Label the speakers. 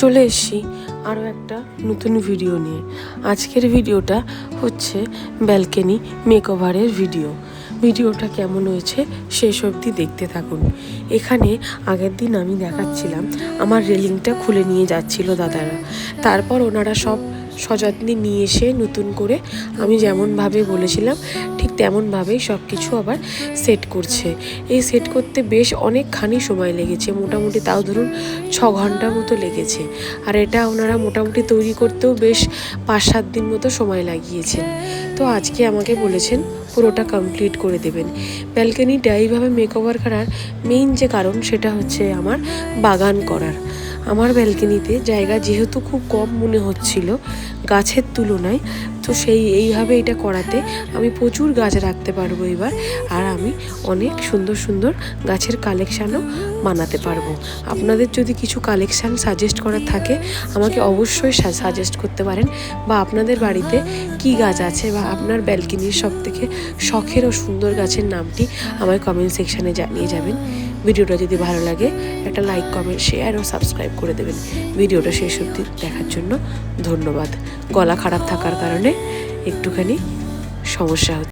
Speaker 1: চলে এসছি আরও একটা নতুন ভিডিও নিয়ে। আজকের ভিডিওটা হচ্ছে ব্যালকনি মেকওভারের ভিডিও। ভিডিওটা কেমন হয়েছে শেষ অবধি দেখতে থাকুন। এখানে আগের দিন আমি দেখাচ্ছিলাম, আমার রেলিংটা খুলে নিয়ে যাচ্ছিল দাদারা। তারপর ওনারা সব সযত্নে নিয়ে এসে নতুন করে আমি যেমনভাবে বলেছিলাম, ঠিক তেমনভাবেই সব কিছু আবার সেট করছে। এই সেট করতে বেশ অনেকখানি সময় লেগেছে, মোটামুটি তাও ধরুন ছ ঘণ্টা মতো লেগেছে। আর এটা ওনারা মোটামুটি তৈরি করতেও বেশ পাঁচ সাত দিন মতো সময় লাগিয়েছেন। তো আজকে আমাকে বলেছেন, পুরোটা কমপ্লিট করে দেবেন। ব্যালকনিটা এইভাবে মেকওভার করার মেইন যে কারণ, সেটা হচ্ছে আমার বাগান করার। আমার ব্যালকনিতে জায়গা যেহেতু খুব কম মনে হচ্ছিল গাছের তুলনায়, তো সেই এইভাবে এটা করাতে আমি প্রচুর গাছ রাখতে পারব এবার আর আমি অনেক সুন্দর সুন্দর গাছের কালেকশানও বানাতে পারব। আপনাদের যদি কিছু কালেকশান সাজেস্ট করার থাকে, আমাকে অবশ্যই সাজেস্ট করতে পারেন বা আপনাদের বাড়িতে কি গাছ আছে বা আপনার ব্যালকনির সব থেকে শখের ও সুন্দর গাছের নামটি আমার কমেন্ট সেকশানে জানিয়ে যাবেন। ভিডিওটা যদি ভালো লাগে, একটা লাইক কমেন্ট শেয়ার ও সাবস্ক্রাইব করে দেবেন। ভিডিওটা শেষ অবধি দেখার জন্য ধন্যবাদ। গলা খারাপ থাকার কারণে একটুখানি সমস্যা হচ্ছে।